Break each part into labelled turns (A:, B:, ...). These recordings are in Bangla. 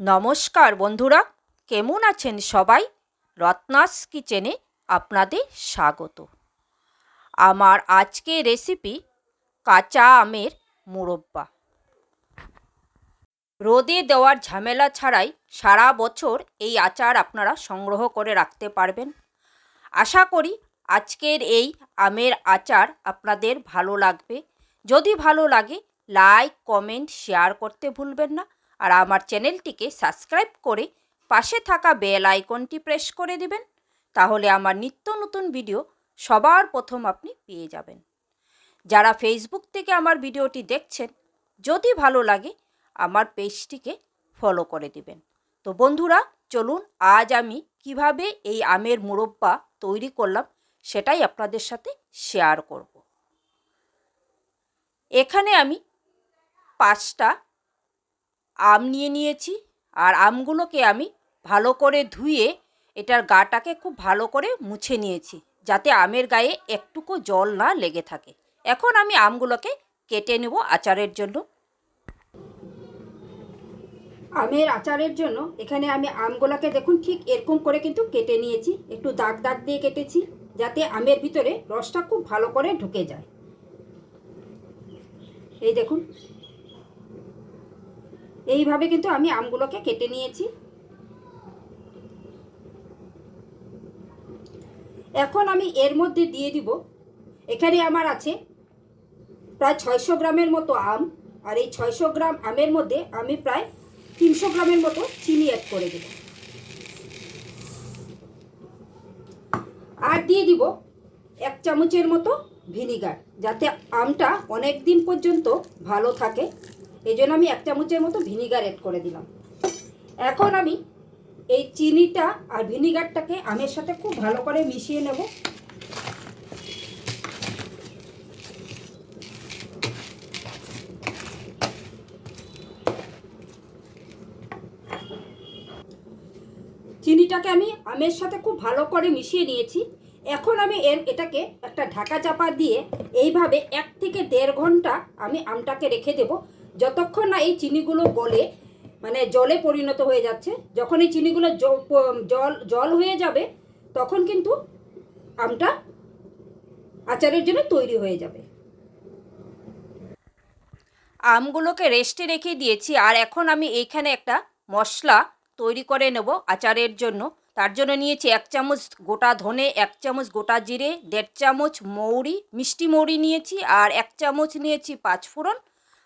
A: নমস্কার বন্ধুরা, কেমন আছেন সবাই? রত্নাস কিচেনে আপনাদের স্বাগত। আমার আজকে রেসিপি কাঁচা আমের মুরব্বা। রোদে দেওয়ার ঝামেলা ছাড়াই সারা বছর এই আচার আপনারা সংগ্রহ করে রাখতে পারবেন। আশা করি আজকের এই আমের আচার আপনাদের ভালো লাগবে। যদি ভালো লাগে লাইক কমেন্ট শেয়ার করতে ভুলবেন না। আর আমার চ্যানেলটিকে সাবস্ক্রাইব করে পাশে থাকা বেল আইকনটি প্রেস করে দিবেন, তাহলে আমার নিত্য নতুন ভিডিও সবার প্রথম আপনি পেয়ে যাবেন। যারা ফেসবুক থেকে আমার ভিডিওটি দেখছেন, যদি ভালো লাগে, আমার পেজটিকে ফলো করে দিবেন। তো বন্ধুরা, চলুন আজ আমি কীভাবে এই আমের মুরব্বা তৈরি করলাম, সেটাই আপনাদের সাথে শেয়ার করব। এখানে আমি পাঁচটা আম নিয়ে নিয়েছি, আর আমগুলোকে আমি ভালো করে ধুয়ে এটার গাটাকে খুব ভালো করে মুছে নিয়েছি, যাতে আমের গায়ে একটুকু জল না লেগে থাকে। এখন আমি আমগুলোকে কেটে নেব আচারের জন্য। আমের আচারের জন্য এখানে আমি আমগুলোকে দেখুন ঠিক এরকম করে কিন্তু কেটে নিয়েছি, একটু দাগ দাগ দিয়ে কেটেছি, যাতে আমের ভিতরে রসটা খুব ভালো করে ঢুকে যায়। এই দেখুন এইভাবে কিন্তু আমি আমগুলোকে কেটে নিয়েছি। এখন আমি এর মধ্যে দিয়ে দিব। এখানে আমার আছে প্রায় ছয়শো গ্রামের মতো আম। আর এই ছয়শো গ্রাম আমের মধ্যে আমি প্রায় তিনশো গ্রামের মতো চিনি অ্যাড করে দেব। আর দিয়ে দিব এক চামচের মতো ভিনিগার, যাতে আমটা অনেক দিন পর্যন্ত ভালো থাকে। এই জন্য আমি এক চামচের মতো ভিনিগার অ্যাড করে দিলাম। এখন আমি এই চিনিটা আর ভিনিগারটাকে আমের সাথে খুব ভালো করে মিশিয়ে নেব। চিনিটাকে আমি আমের সাথে খুব ভালো করে মিশিয়ে নিয়েছি। এখন আমি এর এটাকে একটা ঢাকা চাপা দিয়ে এইভাবে এক থেকে দেড় ঘণ্টা আমি আমটাকে রেখে দেব। যতক্ষণ না এই চিনিগুলো গলে মানে জলে পরিণত হয়ে যাচ্ছে, যখন এই চিনিগুলো জল জল হয়ে যাবে, তখন কিন্তু আমটা আচারের জন্য তৈরি হয়ে যাবে। আমগুলোকে রেস্টে রেখে দিয়েছি, আর এখন আমি এইখানে একটা মশলা তৈরি করে নেব আচারের জন্য। তার জন্য নিয়েছি এক চামচ গোটা ধনে, এক চামচ গোটা জিরে, দেড় চামচ মৌরি, মিষ্টি মৌরি নিয়েছি, আর এক চামচ নিয়েছি পাঁচফোড়ন।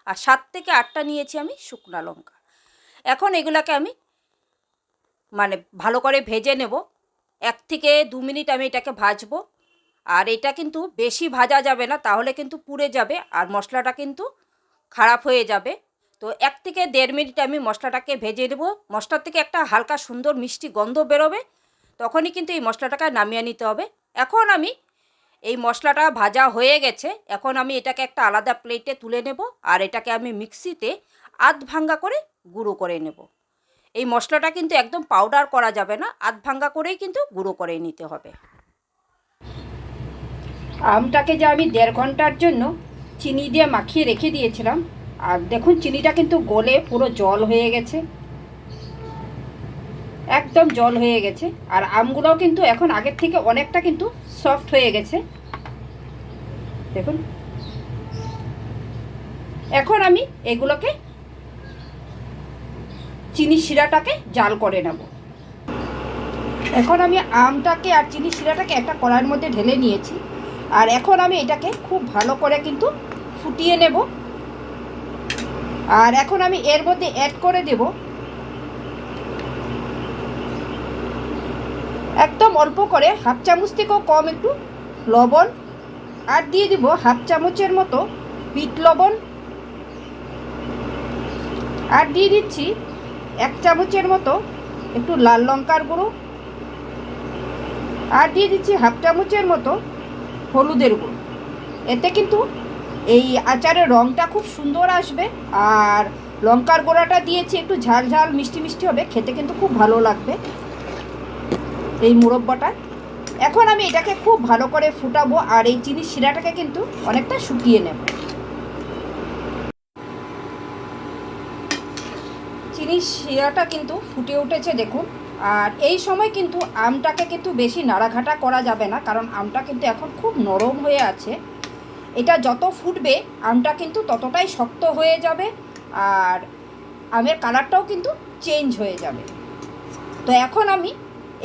A: আর সাত থেকে আটটা নিয়েছি আমি শুকনা লঙ্কা। এখন এগুলাকে আমি মানে ভালো করে ভেজে নেব। এক থেকে দু মিনিট আমি এটাকে ভাজবো। আর এটা কিন্তু বেশি ভাজা যাবে না, তাহলে কিন্তু পুড়ে যাবে আর মশলাটা কিন্তু খারাপ হয়ে যাবে। তো এক থেকে দেড় মিনিট আমি মশলাটাকে ভেজে দেবো মশলার থেকে একটা হালকা সুন্দর মিষ্টি গন্ধ বেরোবে, তখনই কিন্তু এই মশলাটাকে নামিয়ে নিতে হবে। এখন আমি এই মশলাটা ভাজা হয়ে গেছে, এখন আমি এটাকে একটা আলাদা প্লেটে তুলে নেব আর এটাকে আমি মিক্সিতে আধ ভাঙ্গা করে গুঁড়ো করে নেব। এই মশলাটা কিন্তু একদম পাউডার করা যাবে না, আধ ভাঙ্গা করেই কিন্তু গুঁড়ো করে নিতে হবে। আমটাকে যে আমি দেড় ঘণ্টার জন্য চিনি দিয়ে মাখিয়ে রেখে দিয়েছিলাম, আর দেখুন চিনিটা কিন্তু গলে পুরো জল হয়ে গেছে। একদম জল হয়ে গেছে। আর আমগুলোও কিন্তু এখন আগের থেকে অনেকটা কিন্তু সফট হয়ে গেছে। দেখুন। এখন আমি এগুলোকে চিনি শিরাটাকে জাল করে নেব। এখন আমি আমটাকে আর চিনি শিরাটাকে একটা কড়াইয়ের মধ্যে ঢেলে নিয়েছি। আর এখন আমি এটাকে খুব ভালো করে কিন্তু ফুটিয়ে নেব। আর এখন আমি এর মধ্যে অ্যাড করে দেব একদম অল্প করে হাফ চামচ থেকেও কম একটু লবণ। আর দিয়ে দিব হাফ চামচের মতো বিট লবণ। আর দিয়ে দিচ্ছি এক চামচের মতো একটু লাল লঙ্কার গুঁড়ো। আর দিয়ে দিচ্ছি হাফ চামচের মতো হলুদের গুঁড়ো। এতে কিন্তু এই আচারের রঙটা খুব সুন্দর আসবে। আর লঙ্কার গোড়াটা দিয়েছি একটু ঝাল ঝাল মিষ্টি মিষ্টি হবে, খেতে কিন্তু খুব ভালো লাগবে। এই মুরব্বাটা। এখন আমি এটাকে খুব ভালো করে ফুটাবো আর এই চিনির শিরাটাকে কিন্তু অনেকটা শুকিয়ে নেব। চিনির শিরাটা কিন্তু ফুটে উঠেছে দেখুন। আর এই সময় কিন্তু আমটাকে কিন্তু বেশি নাড়াঘাটা করা যাবে না, কারণ আমটা কিন্তু এখন খুব নরম হয়ে আছে। এটা যত ফুটবে, আমটা কিন্তু ততটাই শক্ত হয়ে যাবে আর আমের কালারটাও কিন্তু চেঞ্জ হয়ে যাবে। তো এখন আমি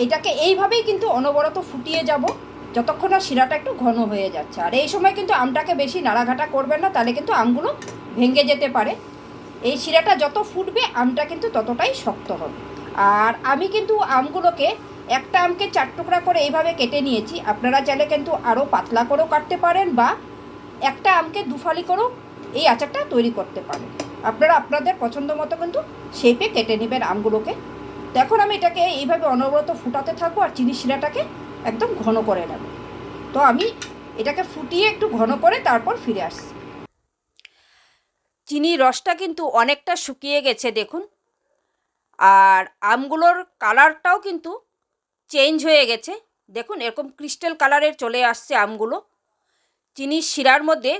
A: এটাকে এইভাবেই কিন্তু অনবরত ফুটিয়ে যাব, যতক্ষণ না শিরাটা একটু ঘন হয়ে যাচ্ছে। আর এই সময় কিন্তু আমটাকে বেশি নাড়াঘাটা করবেন না, তাহলে কিন্তু আমগুলো ভেঙে যেতে পারে। এই শিরাটা যত ফুটবে, আমটা কিন্তু ততটাই শক্ত হবে। আর আমি কিন্তু আমগুলোকে একটা আমকে চার টুকরা করে এইভাবে কেটে নিয়েছি। আপনারা চাইলে কিন্তু আরও পাতলা করেও কাটতে পারেন বা একটা আমকে দুফালি করেও এই আচারটা তৈরি করতে পারেন। আপনারা আপনাদের পছন্দ মতো কিন্তু শেপে কেটে নেবেন আমগুলোকে। এখন আমি এটাকে এইভাবে অনবরত ফুটাতে থাকব আর চিনি শিরাটাকে একদম ঘন করে নেব। তো আমি এটাকে ফুটিয়ে একটু ঘন করে তারপর ফিরে আসছি। চিনির রসটা কিন্তু অনেকটা শুকিয়ে গেছে, দেখুন। আর আমগুলোর কালারটাও কিন্তু চেঞ্জ হয়ে গেছে। দেখুন, এরকম ক্রিস্টাল কালারের চলে আসছে আমগুলো। চিনির শিরার মধ্যে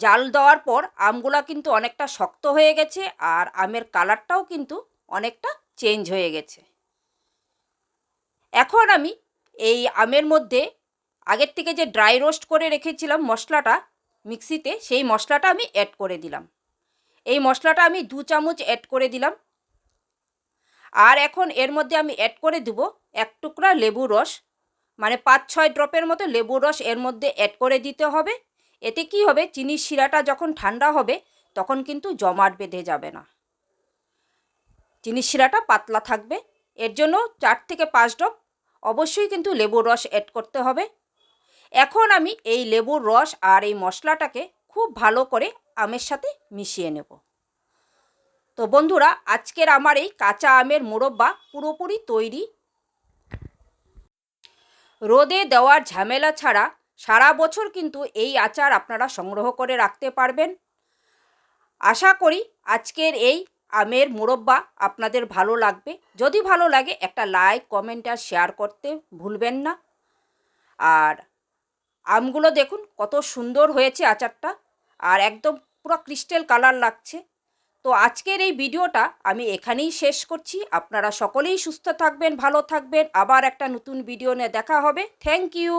A: জাল দেওয়ার পর আমগুলা কিন্তু অনেকটা শক্ত হয়ে গেছে আর আমের কালারটাও কিন্তু অনেকটা চেঞ্জ হয়ে গেছে। এখন আমি এই আমের মধ্যে আগের থেকে যে ড্রাই রোস্ট করে রেখেছিলাম মশলাটা মিক্সিতে, সেই মশলাটা আমি অ্যাড করে দিলাম। এই মশলাটা আমি দু চামচ অ্যাড করে দিলাম। আর এখন এর মধ্যে আমি অ্যাড করে দেব এক টুকরা লেবু রস। মানে পাঁচ ছয় ড্রপের মতো লেবু রস এর মধ্যে অ্যাড করে দিতে হবে। এতে কি হবে? চিনির শিরাটা যখন ঠান্ডা হবে, তখন কিন্তু জমাট বেঁধে যাবে না। চিনির শিরাটা পাতলা থাকবে। এর জন্য চার থেকে পাঁচ ড্রপ অবশ্যই কিন্তু লেবুর রস অ্যাড করতে হবে। এখন আমি এই লেবুর রস আর এই মশলাটাকে খুব ভালো করে আমের সাথে মিশিয়ে নেব। তো বন্ধুরা, আজকের আমার এই কাঁচা আমের মোরব্বা পুরোপুরি তৈরি। রোদে দেওয়ার ঝামেলা ছাড়া সারা বছর কিন্তু এই আচার আপনারা সংগ্রহ করে রাখতে পারবেন। আশা করি আজকের এই আমের মোরব্বা আপনাদের ভালো লাগবে। যদি ভালো লাগে, একটা লাইক কমেন্ট আর শেয়ার করতে ভুলবেন না। আর আমগুলো দেখুন, কত সুন্দর হয়েছে আচারটা। আর একদম পুরো ক্রিস্টাল কালার লাগছে। তো আজকের এই ভিডিওটা আমি এখানেই শেষ করছি। আপনারা সকলেই সুস্থ থাকবেন, ভালো থাকবেন। আবার একটা নতুন ভিডিও নিয়ে দেখা হবে। Thank you